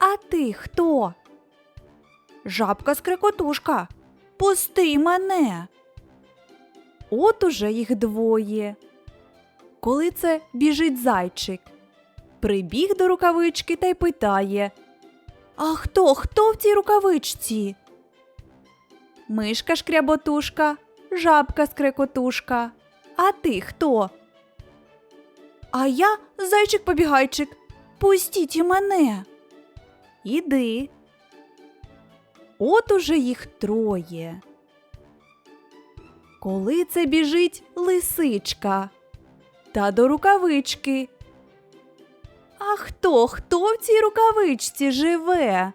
а ти хто? Жабка скрекотушка. Пусти мене. От уже їх двоє. Коли це біжить зайчик. Прибіг до рукавички та й питає А хто, хто в цій рукавичці? Мишка шкряботушка, жабка скрекотушка. А ти хто? А я зайчик побігайчик. Пустіть мене. Іди. От уже їх троє. Коли це біжить лисичка та до рукавички. А хто, хто в цій рукавичці живе?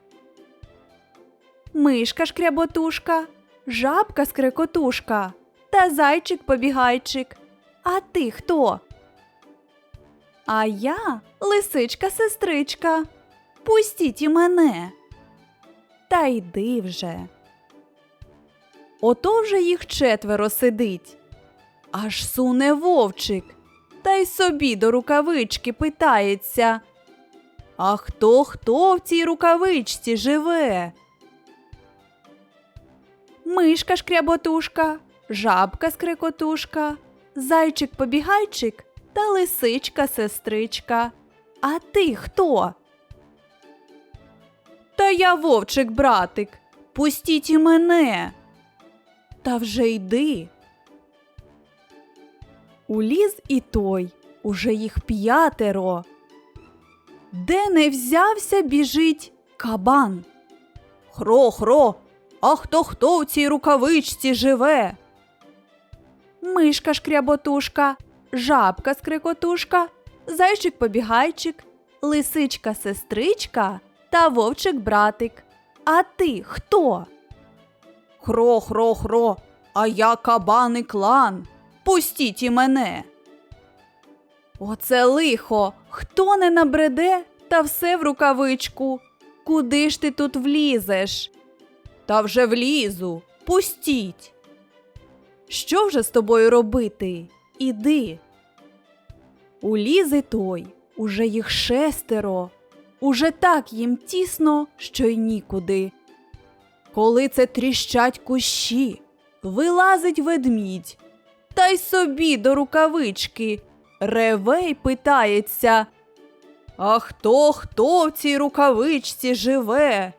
Мишка шкряботушка, жабка скрекотушка та зайчик побігайчик. А ти хто? А я лисичка сестричка. Пустіть і мене. Та йди вже. Ото вже їх четверо сидить. Аж суне вовчик, та й собі до рукавички питається. А хто хто в цій рукавичці живе? Мишка шкряботушка, жабка скрекотушка, зайчик побігайчик та лисичка сестричка. А ти хто? Та я вовчик, братик. Пустіть і мене. Та вже йди. Уліз і той, уже їх п'ятеро. Де не взявся, біжить кабан. Хро, хро, а хто хто в цій рукавичці живе? Мишка шкряботушка, жабка скрикотушка, зайчик побігайчик, лисичка сестричка та вовчик братик. А ти хто? Хро, хро, хро, а я кабан і клан. Пустіть і мене. Оце лихо. Хто не набреде, та все в рукавичку. Куди ж ти тут влізеш? Та вже влізу. Пустіть. Що вже з тобою робити? Іди. Улізи той, уже їх шестеро, уже так їм тісно, що й нікуди. Коли це тріщать кущі, вилазить ведмідь, та й собі до рукавички реве й питається. А хто хто в цій рукавичці живе?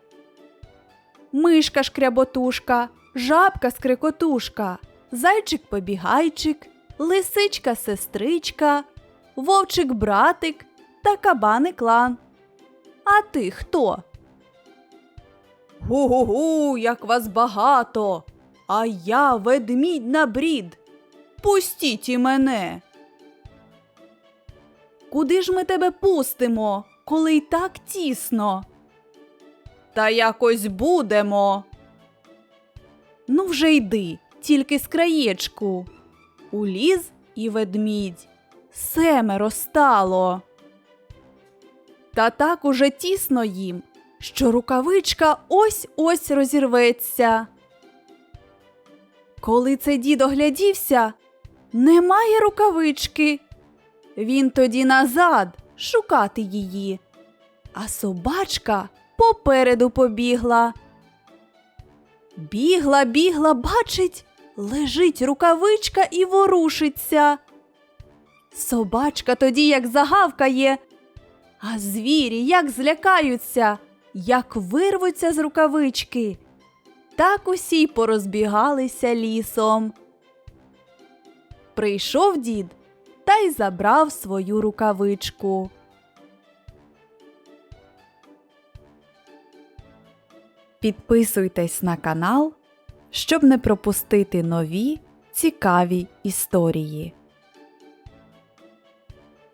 Мишка шкряботушка, жабка скрикотушка, зайчик побігайчик, лисичка сестричка, вовчик братик та кабани клан. А ти хто? Гу-гу-гу, як вас багато, а я ведмідь на брід. Пустіть і мене. Куди ж ми тебе пустимо, коли й так тісно? Та якось будемо. Ну, вже йди, тільки з краєчку. Уліз і ведмідь. Семеро стало. Та так уже тісно їм, що рукавичка ось ось розірветься. Коли це дід оглядівся, немає рукавички. Він тоді назад шукати її, а собачка попереду побігла. Бігла, бігла, бачить, лежить рукавичка і ворушиться. Собачка тоді як загавкає, а звірі як злякаються, як вирвуться з рукавички. Так усі й порозбігалися лісом. Прийшов дід та й забрав свою рукавичку. Підписуйтесь на канал, щоб не пропустити нові цікаві історії.